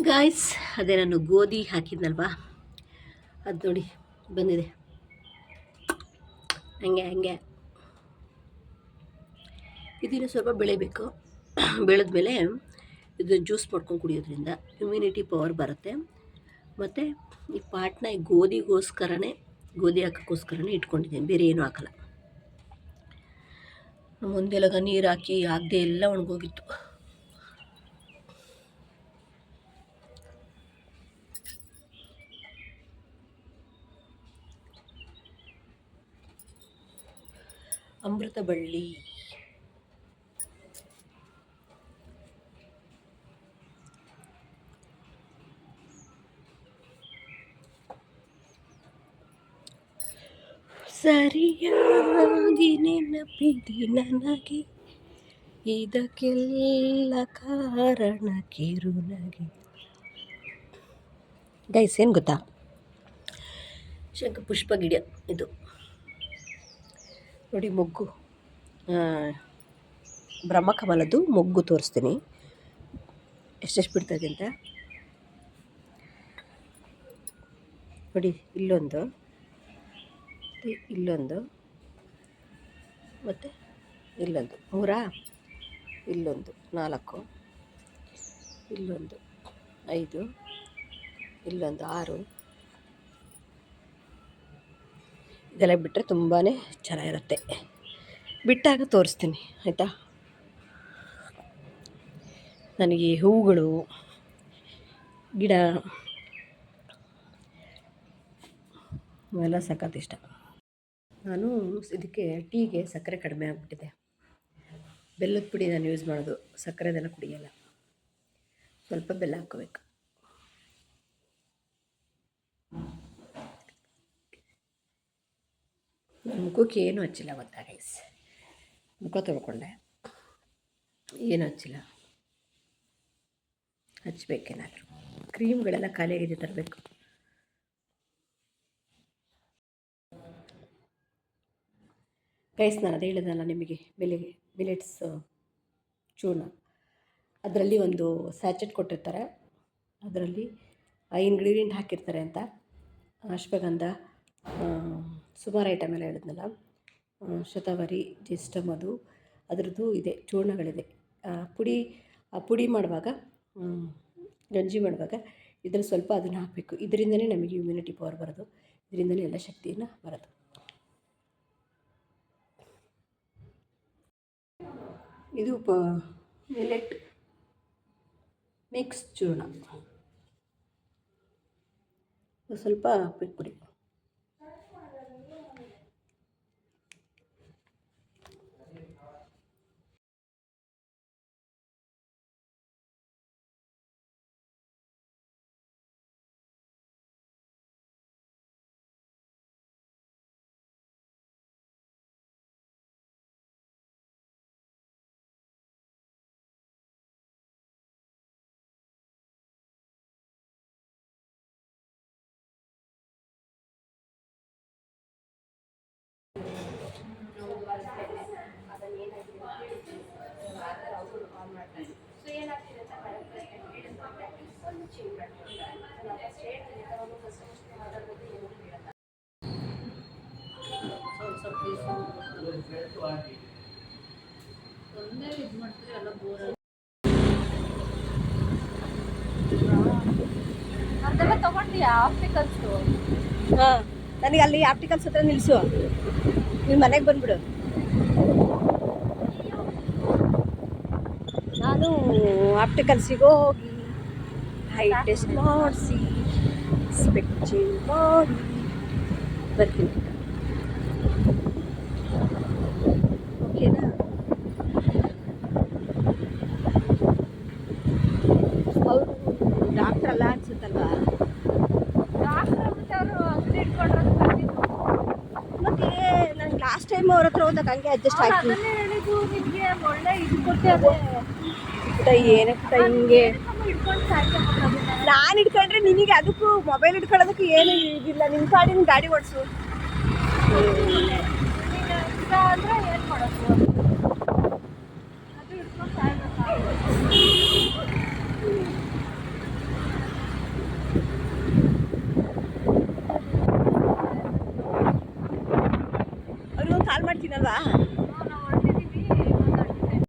Guys ಅದೇ ನಾನು ಗೋಧಿ ಹಾಕಿದ್ನಲ್ವಾ? ಅದು ನೋಡಿ, ಬಂದಿದೆ. ಹಂಗೆ ಹಂಗೆ. ಇದನ್ನು ಸ್ವಲ್ಪ ಬೆಳಿಬೇಕು. ಬೆಳೆದ್ಮೇಲೆ ಇದು ಜ್ಯೂಸ್ ಮಾಡ್ಕೊಂಡು ಕುಡಿಯೋದ್ರಿಂದ ಇಮ್ಯುನಿಟಿ ಪವರ್ ಬರುತ್ತೆ. ಮತ್ತು ಈ ಪಾಟ್ನ ಈ ಗೋಧಿಗೋಸ್ಕರನೇ, ಗೋಧಿ ಹಾಕೋಕ್ಕೋಸ್ಕರನೇ ಇಟ್ಕೊಂಡಿದ್ದೀನಿ. ಬೇರೆ ಏನೂ ಹಾಕಲ್ಲ. ಮುಂದೆಲ್ಲ ನೀರು ಹಾಕಿ ಆಗದೆ ಎಲ್ಲ ಒಣಗೋಗಿತ್ತು. ಅಮೃತ ಬಳ್ಳಿ. ಸರಿಯಾಗಿ ನೆನಪಿದೆ ನನಗೆ. ಇದಕ್ಕೆಲ್ಲ ಕಾರಣ ಕಿರುನಗೆ ಗೈಸ್, ಏನು ಗೊತ್ತಾ? ಶಂಖ ಪುಷ್ಪ ಗಿಡ ಇದು. ನೋಡಿ, ಮೊಗ್ಗು. ಬ್ರಹ್ಮಕಮಲದ್ದು ಮೊಗ್ಗು ತೋರಿಸ್ತೀನಿ. ಎಷ್ಟೆಷ್ಟು ಬಿಡ್ತದೆ ಅಂತ? ನೋಡಿ, ಇಲ್ಲೊಂದು. ಇಲ್ಲೊಂದು. ಮತ್ತು ಇಲ್ಲೊಂದು. ಮೂರಾ? ಇಲ್ಲೊಂದು. ನಾಲ್ಕು. ಇಲ್ಲೊಂದು. ಐದು. ಇಲ್ಲೊಂದು. ಆರು. ಇದೆಲ್ಲ ಬಿಟ್ಟರೆ ತುಂಬಾ ಚೆನ್ನಾಗಿರುತ್ತೆ. ಬಿಟ್ಟಾಗ ತೋರಿಸ್ತೀನಿ, ಆಯಿತಾ? ನನಗೆ ಹೂವುಗಳು, ಗಿಡ, ಇವೆಲ್ಲ ಸಖತ್ ಇಷ್ಟ. ನಾನು ಇದಕ್ಕೆ ಟೀಗೆ ಸಕ್ಕರೆ ಕಡಿಮೆ ಆಗಿಬಿಟ್ಟಿದೆ. ಬೆಲ್ಲದ ಪುಡಿ ನಾನು ಯೂಸ್ ಮಾಡೋದು ಸಕ್ಕರೆದೆಲ್ಲ ಕುಡಿಯಲ್ಲ. ಸ್ವಲ್ಪ ಬೆಲ್ಲ ಹಾಕ್ಕೋಬೇಕು. ಮುಖಕ್ಕೆ ಏನೂ ಹಚ್ಚಿಲ್ಲ ಗೊತ್ತಾ ಗೈಸ್ ಮುಖ ತೊಳ್ಕೊಂಡೆ. ಏನೂ ಹಚ್ಚಿಲ್ಲ? ಹಚ್ಬೇಕೇನಾದರೂ. ಕ್ರೀಮ್ಗಳೆಲ್ಲ ಖಾಲಿಯಾಗಿದೆ ತರಬೇಕು. ಗೈಸ್ ನಾನು ಅದೇ ಹೇಳಿದಲ್ಲ ನಿಮಗೆ ಬೆಲೆ ಮಿಲೆಟ್ಸ್ ಚೂರ್ಣ. ಅದರಲ್ಲಿ ಒಂದು ಸ್ಯಾಚೆಟ್ ಕೊಟ್ಟಿರ್ತಾರೆ. ಅದರಲ್ಲಿ ಇಂಗ್ರೀಡಿಯೆಂಟ್ ಹಾಕಿರ್ತಾರೆ ಅಂತ. ಅಶ್ವಗಂಧ ಸುಮಾರು ಐಟಮ್ ಎಲ್ಲ ಹೇಳಿದ್ನಲ್ಲ ಶತಾವರಿ ಜಿಸ್ಟಮ್ ಅದು ಅದರದ್ದು ಇದೆ, ಚೂರ್ಣಗಳಿದೆ. ಪುಡಿ ಪುಡಿ ಮಾಡುವಾಗ ಗಂಜಿ ಮಾಡುವಾಗ ಇದರಲ್ಲಿ ಸ್ವಲ್ಪ ಅದನ್ನು ಹಾಕಬೇಕು. ಇದರಿಂದನೇ ನಮಗೆ ಇಮ್ಯುನಿಟಿ ಪವರ್ ಬರೋದು. ಇದರಿಂದನೇ ಎಲ್ಲ ಶಕ್ತಿಯನ್ನು ಬರೋದು. ಇದು ಪ ಮಿಲೆಟ್ ಮಿಕ್ಸ್ ಚೂರ್ಣ. ಸ್ವಲ್ಪ ಹಾಕ್ಬೇಕು ಪುಡಿ ಅದೆಲ್ಲ ತಗೊಂಡಿಯಾ ಆಪ್ಟಿಕಲ್ಸು ಹಾಂ. ನನಗೆ ಅಲ್ಲಿ ಆಪ್ಟಿಕಲ್ಸ್ ಹತ್ರ ನಿಲ್ಲಿಸು ನೀನು ಮನೆಗೆ ಬಂದ್ಬಿಡು. ನಾನು ಆಪ್ಟಿಕಲ್ಸಿಗೆ ಹೋಗಿ ಹೈ ಟೆಸ್ಟ್ ಮಾಡಿಸಿ ಸ್ಪೆಕ್ ಚೇಂಜ್ ಮಾಡಿ, ಬರ್ತೀನಿ. ಹೋದಾಗ ಹಂಗೆ ಅಡ್ಜಸ್ಟ್ ಅವ್ರು ಆಯ್ತು ಅದನ್ನೇ ಹೇಳಿದ್ದು ನಿಮ್ಗೆ ಒಳ್ಳೆ ಇದು ಕೊಟ್ಟಿದ್ದಾರೆ ಪುಟ ಏನಕ್ಕೆ ಹಿಂಗೆ. ನಾನು ಇಟ್ಕೊಂಡ್ರೆ ನಿನಗೆ ಅದಕ್ಕೂ ಮೊಬೈಲ್ ಇಟ್ಕೊಳ್ಳೋದಕ್ಕೂ ಏನು ಇದಿಲ್ಲ. ನಿಮ್ಮ ಕಾಡಿನ ಗಾಡಿ ಓಡಿಸು.